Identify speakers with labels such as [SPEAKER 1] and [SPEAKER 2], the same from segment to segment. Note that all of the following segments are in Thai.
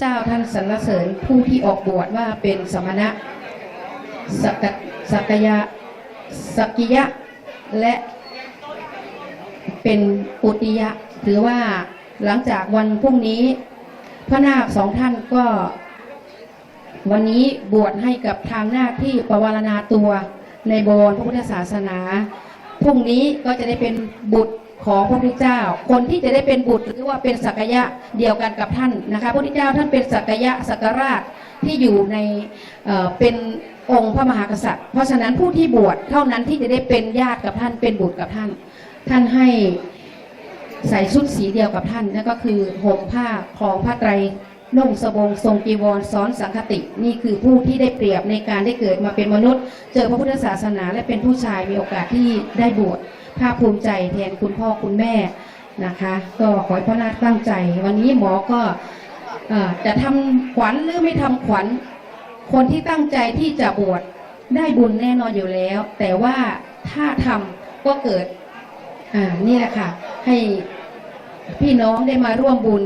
[SPEAKER 1] เจ้าท่านสรรเสริญผู้ที่ออกบวชว่าเป็นสมณะสักสกยะสกิยะ และเป็นอุติยะ ถือว่าหลังจากวันพรุ่งนี้ พระนาคสองท่านก็ วันนี้บวชให้กับทางนาคที่ประวารณาตัวในโบสถ์พระพุทธศาสนา พรุ่งนี้ก็จะได้เป็นบุตร ของพระพุทธเจ้า คนที่จะได้เป็นบุตรหรือว่าเป็นสักยะเดียวกันกับท่านนะคะพระพุทธเจ้าท่านเป็นสักยะสักราชที่อยู่ในเเป็นองค์พระมหากษัตริย์ เพราะฉะนั้นผู้ที่บวชเท่านั้นที่จะได้เป็นญาติกับท่านเป็นบุตรกับท่าน ท่านให้ใส่ชุดสีเดียวกับท่านนั่นก็คือห่มผ้าคลองผ้าไตรนุ่งสบงทรงจีวรซ้อนสังคติ นี่คือผู้ที่ได้เปรียบในการได้เกิดมาเป็นมนุษย์ เจอพระพุทธศาสนาและเป็นผู้ชายมีโอกาสที่ได้บวช ภาคภูมิใจแทนคุณพ่อคุณแม่นะคะ ก็ขอให้พ่อนาคตั้งใจ วันนี้หมอก็จะทำขวัญหรือไม่ทำขวัญ คนที่ตั้งใจที่จะบวชได้บุญแน่นอนอยู่แล้ว แต่ว่าถ้าทำก็เกิดนี่แหละค่ะ ให้พี่น้องได้มาร่วมบุญ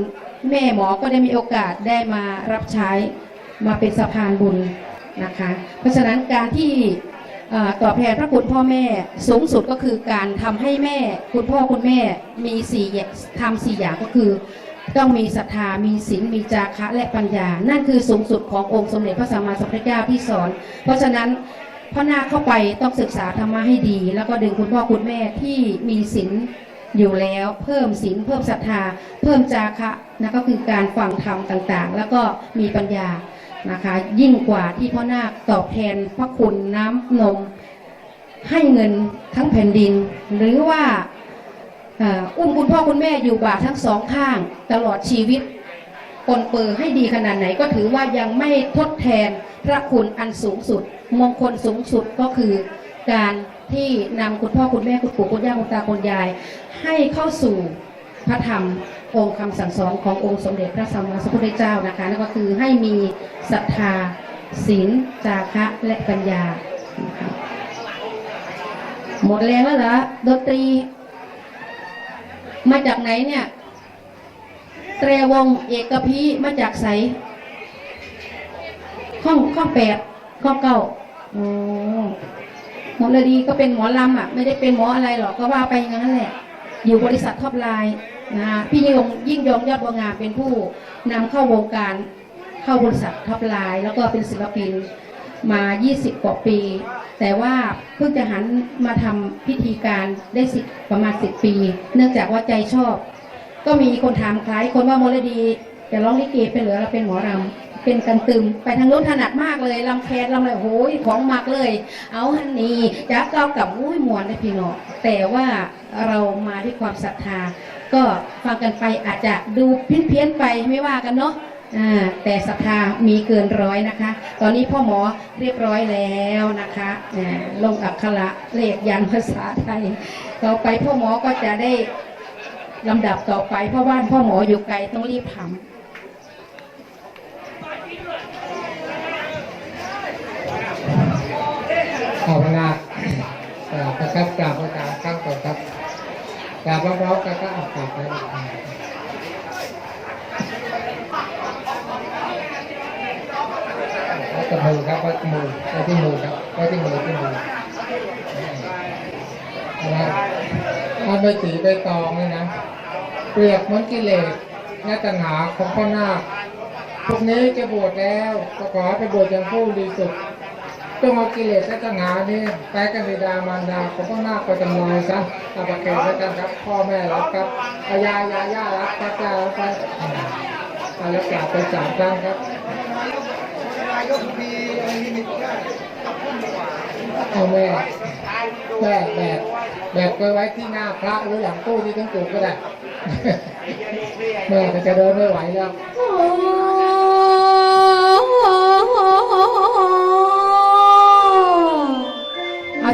[SPEAKER 1] แม่หมอก็ได้มีโอกาสได้มารับใช้มาเป็นสะพานบุญนะคะ เพราะฉะนั้นการที่ ตอบแทนพระคุณพ่อแม่สูงสุดก็คือการทำให้แม่คุณพ่อคุณแม่มีสี่ทำสี่อย่างก็คือ ต้องมีศรัทธามีศีลมีจาคะและปัญญา นั่นคือสูงสุดขององค์สมเด็จพระสัมมาสัมพุทธเจ้าที่สอน เพราะฉะนั้นพ่อนาคเข้าไปต้องศึกษาธรรมะให้ดี แล้วก็ดึงคุณพ่อคุณแม่ที่มีศีลอยู่แล้วเพิ่มศีลเพิ่มศรัทธา เพิ่มจาคะนะก็คือการฟังธรรมต่างๆ แล้วก็มีปัญญา นะคะ ยิ่งกว่าที่พ่อนาคตอบแทนพระคุณน้ำนม ให้เงินทั้งแผ่นดิน หรือว่าอุ้มคุณพ่อคุณแม่อยู่บ่าทั้งสองข้าง ตลอดชีวิตปนเปื้อให้ดีขนาดไหนก็ถือว่ายังไม่ทดแทนพระคุณอันสูงสุด มงคลสูงสุดก็คือการที่นำคุณพ่อคุณแม่คุณปู่คุณย่าคุณตาคุณยาย ให้เข้าสู่ พระธรรมองค์คำสั่งสอนขององค์สมเด็จพระสัมมาสัมพุทธเจ้านะคะนั่นก็คือให้มีศรัทธาศีลจาคะและปัญญานะคะหมดแรงแล้วเหรอดนตรี มาจากไหนเนี่ยเตรวงเอกพีมาจากไสข้องข้องแปดข้องเก้าโอ้หมอเลดีก็เป็นหมอลำอะ ไม่ได้เป็นหมออะไรหรอกก็ว่าไปอย่างนั้นแหละ อยู่บริษัทท็อปไลน์นะฮะพี่ยิ่งยงยิ่งยงยอดบัวงามเป็นผู้นำเข้าวงการเข้าบริษัทท็อปไลน์แล้วก็เป็นศิลปินมา 20 กว่าปี แต่ว่าเพิ่งจะหันมาทำพิธีการได้สิประมาณ 10 ปี เนื่องจากว่าใจชอบ ก็มีคนถามคล้ายคนว่าโมเลดี จะร้องลิเกเป็นเหรือเราเป็นหมอรำเป็นกันตึมไปทางโน้นถนัดมากเลยลำแคนลำอะไรโอ้ยของมากเลย เอาฮันนี่จะเก้ากับอุ้ยมวนได้พี่น้องแต่ว่าเรามาด้วยความศรัทธา ก็ฟังกันไปอาจจะดูเพี้ยนเพี้ยนๆไปไม่ว่ากันเนาะแต่ศรัทธามีเกินร้อยนะคะ ตอนนี้พ่อหมอเรียบร้อยแล้วนะคะลงอักขระเลขยันภาษาไทย ต่อไปพ่อหมอก็จะได้ลำดับต่อไปเพราะว่าพ่อหมออยู่ไกลต้องรีบท
[SPEAKER 2] ข อเวลากราบนะครับกราบอาจารย์ข้างก่อนครับกราบพร้อมๆกันก็ออกกราบแล้ววัดมูกครับวัดจมูกไว้ที่มือครับไว้ที่มือที่มือนะถ้าใบสีใบตองนี่นะเปรียบเหมือนกิเลสและตัณหาของพ่อนาคพวกนี้จะบวชแล้วก็ขอให้ไปบวชอย่างผู้ดีสุด จงเอากิเลสและตัณหานี้ไปกันบิดามารดาของพ่อนาคไปจำลายซะอาปะเกศแล้วกันครับพ่อแม่รักครับอายายาย่ารักครับยารักไปอาแล้วกราบไปสามครั้งครับเอาแม่แม่แบกแบกไปไว้ที่หน้าพระหรือหลังตู้ที่ต้องจุดก็ได้แม่จะเดินไม่ไหวแล้ว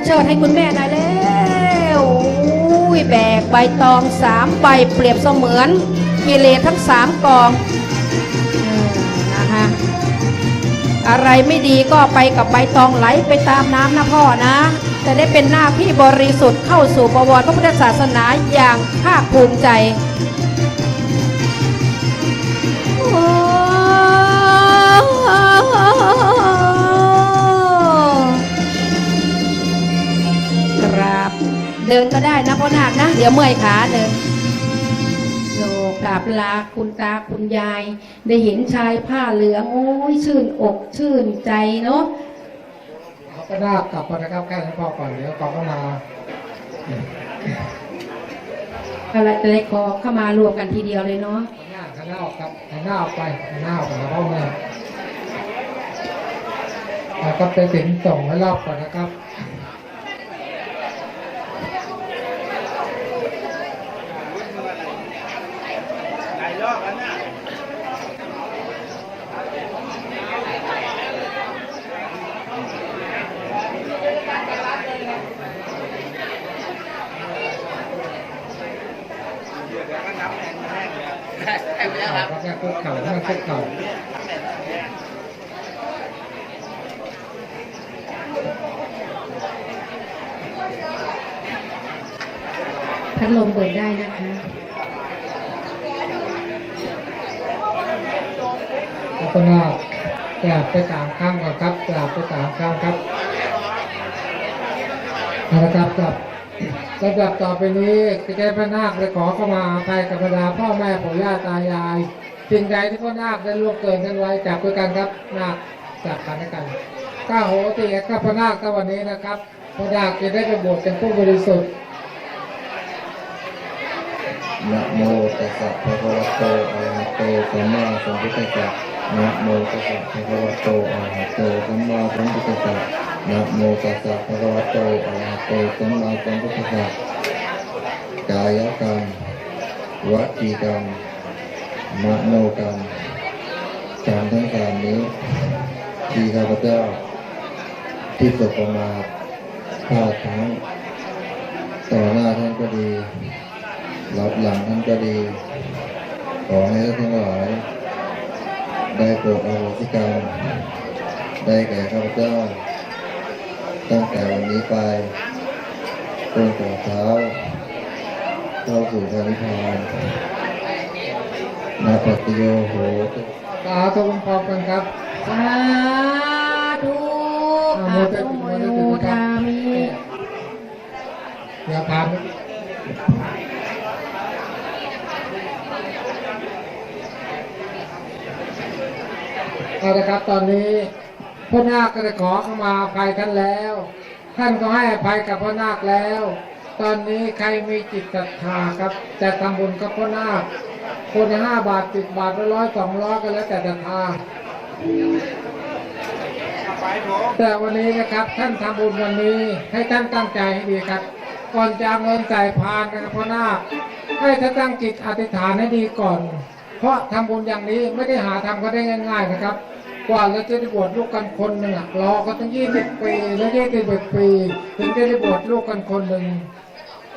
[SPEAKER 1] เชิดให้คุณแม่หน่อยแล้วอุ้ยแบกใบตองสามใบเปรียบเสมือนกิเลสทั้งสามกองอืมนะคะอะไรไม่ดีก็ไปกับใบตองไหลไปตามน้ำนะพ่อนะจะได้เป็นหน้าที่บริสุทธิ์เข้าสู่ประวัติพระพุทธศาสนาอย่างภาคภูมิใจ ดี๋ยวเมื่อยขาเดินโลกราบลาคุณตาคุณยาย ได้เห็นชายผ้าเหลือง โอ้ยชื่นอกชื่นใจเนาะ
[SPEAKER 2] เขาก็น่ากลับมานะครับแค่นั้นพอก่อนเดี๋ยวขอเข้ามา
[SPEAKER 1] อะไรอะไรขอเข้ามารวมกันทีเดียวเลยเนาะ
[SPEAKER 2] หันหน้าหันหน้าออกครับหันหน้าออกไปหันหน้าออกไปนะพ่อแม่แล้วก็ไปถึงส่งให้รอบก่อนนะครับ ก็แค่คุกเข่าแค่คุกเข่า
[SPEAKER 1] พัดลมเปิดได้นะคะ
[SPEAKER 2] แล้วก็หน้ากราบไปสามครั้งก่อนครับกราบไปสามครั้งครับเอาละครับกลับ ลำดับต่อไปนี้จะได้พระนาคเลยขอเข้ามาอภัยกับบรรดาพ่อแม่ปู่ย่าตายายสิ่งใดที่พ่อนาคได้ล่วงเกินกันไว้จากด้วยกันครับนาคจากกันและกันก้าโหติกับพระนาคก็วันนี้นะครับพระนาคจะได้ไปบวชเป็นผู้บริสุทธิ์
[SPEAKER 3] นะโมตัสสะภะคะวะโตอะระหะโตสัมมาสัมพุทธัสสะนะโมตัสสะภะคะวะโตอะระหะโตสัมมาสัมพุทธัสสะ นะโมตัสสะภะคะวะโตอะระหะโตสัมมาสัมพุทธัสสะกายกรรมวจีกรรมมโนกรรมกรรมทั้งสามนี้ที่ข้าพเจ้า ที่ตกประมาทพลาดพลั้งต่อหน้าท่านก็ดีรับหลังท่านก็ดีขอให้ท่านทั้งหลาย ได้โปรดอโหสิกรรมได้แก่ข้าพเจ้า ตั้งแต่วันนี้ไปจนถึงเช้าเข้าสู่พระนิพพานนาปฏิโยโหตุ
[SPEAKER 2] สาธุพร้อมกันครับ
[SPEAKER 1] สาธุอาตุโมโนทามิ
[SPEAKER 2] อย่าผ่านเอาละครับตอนนี้ พ่อนาคก็ได้ขอเข้ามาอภัยท่านแล้ว ท่านก็ให้อภัยกับพ่อนาคแล้ว ตอนนี้ใครมีจิตศรัทธาครับจะทำบุญกับพ่อนาค คนละห้าบาทสิบบาทร้อยสองร้อยก็แล้วแต่ศรัทธาแต่วันนี้นะครับท่านทำบุญวันนี้ให้ท่านตั้งใจให้ดีครับ ก่อนจะเงินใส่พานนะครับพ่อนาคให้ท่านตั้งจิตอธิษฐานให้ดีก่อน เพราะทำบุญอย่างนี้ไม่ได้หาทำก็ได้ง่าย ๆนะครับ กว่าเราจะได้บวชลูกกันคนหนึ่งรอก็ตั้งยี่สิบปีแล้วยี่สิบเอ็ดปีถึงจะได้บวชลูกกันคนหนึ่ง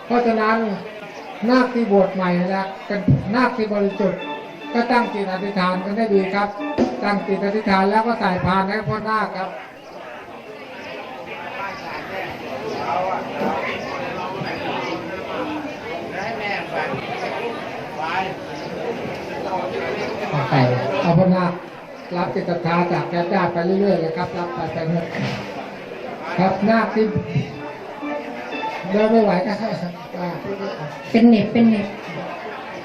[SPEAKER 2] เพราะฉะนั้นนาคที่บวชใหม่นะกันนาคที่บริสุทธิ์ก็ตั้งจิตอธิษฐานกันได้ดีครับ ตั้งจิตอธิษฐานแล้วก็ใส่พานให้พ่อนาคครับเอาไปเอาพนาค รับจิตศรัทธาจากแก่จ้าไปเรื่อยๆเลยครับ รับไปไปเรื่อยครับนาคที่เดินไม่ไหวก็ให้อ่า
[SPEAKER 1] เป็นเน็ตเป็นเน็ต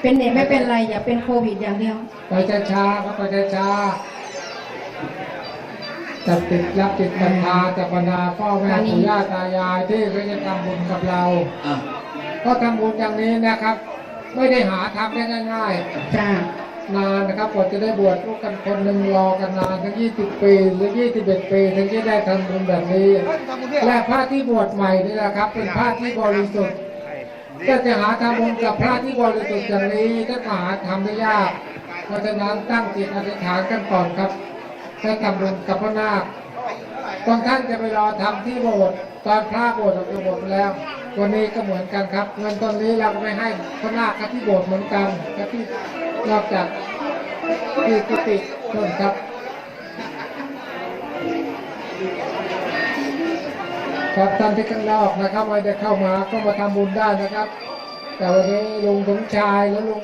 [SPEAKER 1] เป็นเน็ตไม่เป็นไรอย่าเป็นโควิดอย่างเดียว
[SPEAKER 2] ไปช้าๆครับไปช้าๆจับติดรับจิตศรัทธาจากบรรดาพ่อแม่ปู่ย่าตายายที่ก็จะทำบุญกับเรา ก็ทำบุญอย่างนี้นะครับ ไม่ได้หาทำได้ง่ายๆ
[SPEAKER 1] จ้า
[SPEAKER 2] นานนะครับกว่าจะได้บวชลูกกันคนหนึ่งรอกันนานทั้งยี่สิบปีหรือยี่สิบเอ็ดปีถึงจะได้ทำบุญแบบนี้ และพระที่บวชใหม่นี่นะครับ เป็นพระที่บริสุทธิ์ก็จะหาทำบุญกับพระที่บริสุทธิ์อย่างนี้ก็หาทำได้ยาก เพราะฉะนั้นตั้งจิตอธิษฐานกันก่อนครับจะทำบุญกับพระนาคบางท่านจะไปรอทำที่โบสถ์ตอนพระโบสถ์ออกจากโบสถ์แล้ววันนี้ก็เหมือนกันครับ เงินตอนนี้เราก็ไม่ให้พระนาคกับที่โบสถ์เหมือนกันกับที่ นอกจากที่กุฏิต้นครับครับท่านที่ข้างนอกนะครับไม่ได้เข้ามาก็มาทำบุญได้นะครับ แต่วันนี้ลุงสมชายและลุง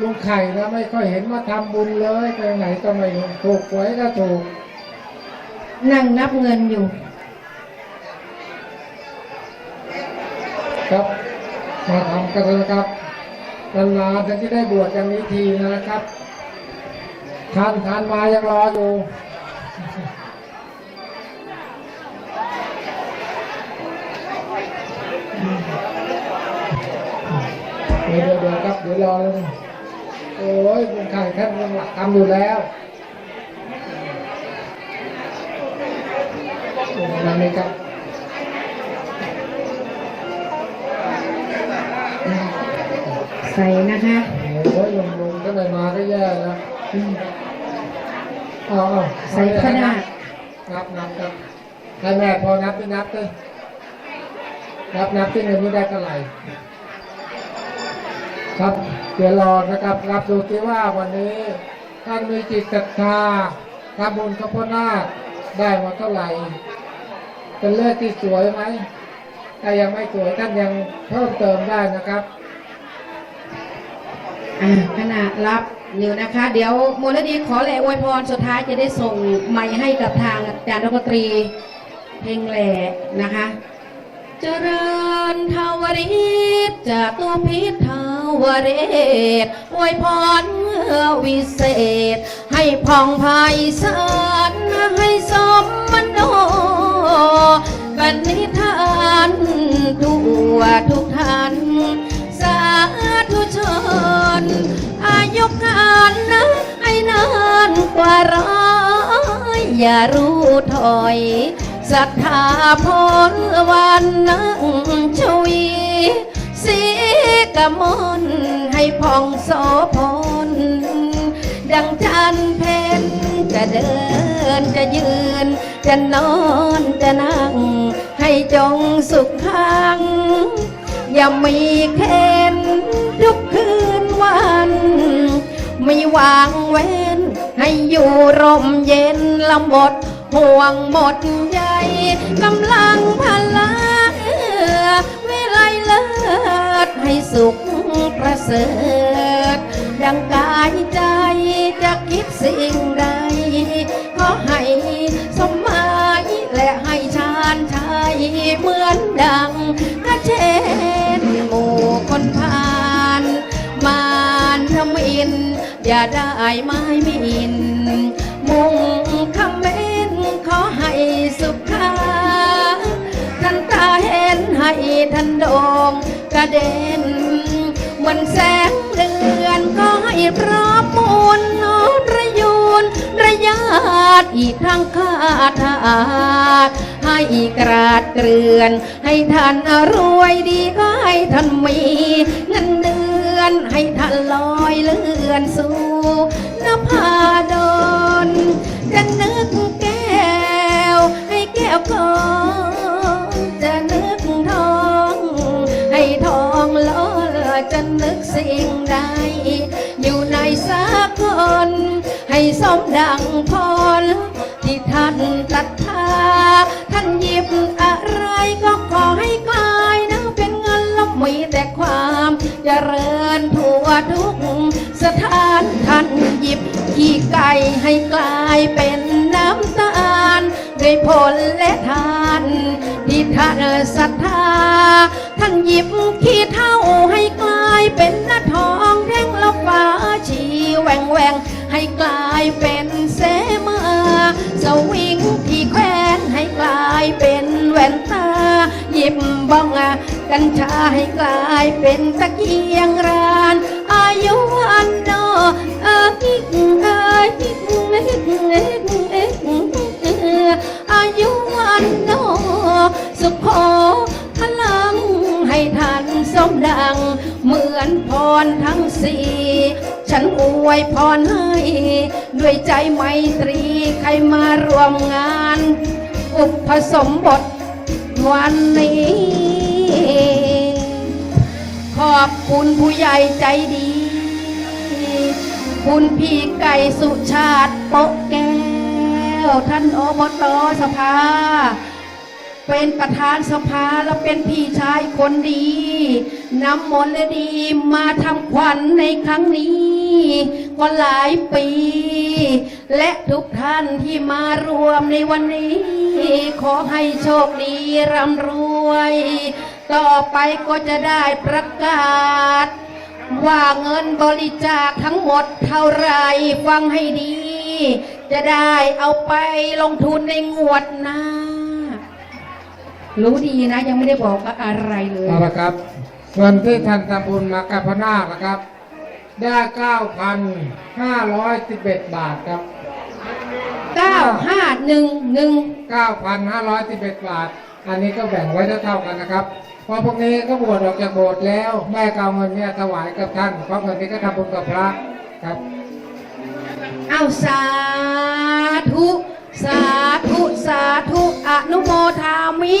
[SPEAKER 2] ลุงไข่นะไม่ค่อยเห็นมาทำบุญเลยไปไหนก็ไม่รู้ถูกหวยก็ถูก
[SPEAKER 1] นั่งนับเงินอยู่
[SPEAKER 2] ครับ มาทำกันนะครับ นานๆถึงจะได้บวชกันนี้ทีนะครับท่านท่านมายังรออยู่เดี๋ยวเดี๋ยวครับเดี๋ยวรอเลยโอ้ยเป็นใครท่านยังหลักทำอยู่แล้วยังไม่ครับ
[SPEAKER 1] ใส่นะคะ
[SPEAKER 2] โอ้ยลงลงก็ไม่มาก็แย่แล้วอืมเอาเอา
[SPEAKER 1] ใส่ขนาด
[SPEAKER 2] นับนับครับให้แม่พอนับไปนับเลยนับนับที่เงินไม่ได้เท่าไหร่ครับเดี๋ยวรอนะครับรับดูที่ว่าวันนี้ท่านมีจิตศรัทธาทำบุญข้าพเจ้าได้มาเท่าไหร่ เป็นเลขที่สวยไหมถ้ายังไม่สวยท่านยังเพิ่มเติมได้นะครับ
[SPEAKER 1] อ่า ขณะรับอยู่นะคะ เดี๋ยวมูลดีขอแหล่อวยพรสุดท้ายจะได้ส่งไมค์ให้กับทางอาจารย์ดนตรีเพลงแหล่นะคะ เจริญทาวริศจากตัวพิษทาวเรศอวยพรเมื่อวิเศษ ให้ผ่องภายสารให้สมมโนกันนิทานทั่วทุกท่าน ยุการนะให้นานกว่าร้อยอย่ารู้ถอยศรัทธาพลวันนั่งชวีสีกมลให้พองโสพลดังจันเพนจะเดินจะยืน จะนอนจะนั่ง ให้จงสุขขัง อย่ามีเค้นทุกคืนวัน ไม่วางเว้น ให้อยู่ร่มเย็นละหมดห่วงหมดใยกำลังพลังเวิไลเลิศให้สุขประเสริฐดังกายใจจะคิดสิ่งใดขอให้สมหมายและให้ชาญชัยเหมือนดัง อย่าได้ไม้มิน มุ่งคำเมนขอให้สุขาท่านตาเห็นให้ท่านโดงกระเด็นเหมือนแสงเดือนก็ให้พร้อมมูลโนระยูนระยาดอีกทั้งคาถาให้กราดเกลือน ให้ท่านรวยดีก็ให้ท่านมีเงินเดือน ให้ท่านลอยเลื่อนสู่นภาดนจะนึกแก้ว ให้แก้วก็จะนึกทอง ให้ทองล้อจะนึกสิ่งใด อยู่ในสักคน ให้สมดังพรที่ท่านตัด หยิบขี้ไก่ให้กลายเป็นน้ำตาล ด้วยผลและทานที่ท่านศรัทธา ท่านหยิบขี้เท่าให้กลายเป็นหน้าทองแท่งแล้วฟ้าชีแหว่งแหว่งให้กลายเป็นเสมาสวิงที่แควนให้กลายเป็นแว่นตา หยิบบ้องกัญชาให้กลายเป็นตะเกียงราน อายุวันโน อ้ยเอ้ยเอ้ยเอ้ยเอ้ยเอ้ยอายุวันโนสุขโขพลังให้ท่านสมดัง เหมือนพรทั้งสี่ฉันอวยพรให้ ด้วยใจไมตรีใครมารวมงาน อุปสมบทวันนี้ ขอบคุณผู้ใหญ่ใจดี คุณพี่ไก่สุชาติโปะแก้ว ท่านอบตสภา เป็นประธานสภาและเป็นพี่ชายคนดีนำมนต์และดีมาทำขวัญในครั้งนี้ก็หลายปี และทุกท่านที่มารวมในวันนี้ ขอให้โชคดีร่ำรวย ต่อไปก็จะได้ประกาศ ว่าเงินบริจาคทั้งหมดเท่าไหรฟังให้ดี จะได้เอาไปลงทุนในงวดหน้า รู้ดีนะ ยังไม่ได้บอกอะไรเลย
[SPEAKER 2] เอาละครับเงินที่ท่านทำบุญมากับพระนาคนะครับ ได้9,511บาทครับ
[SPEAKER 1] 9511
[SPEAKER 2] 9,511บาท อันนี้ก็แบ่งไว้เท่าๆกันนะครับ พอพวกนี้ก็บวชออกจากโบสถ์แล้ว แม่ก็เอาเงินเนี่ยถวายกับท่านเพราะเงินนี้ก็ทำบุญกับพระครับ
[SPEAKER 1] เอาสาธุ สาธุ สาธุ อนุโมทามิ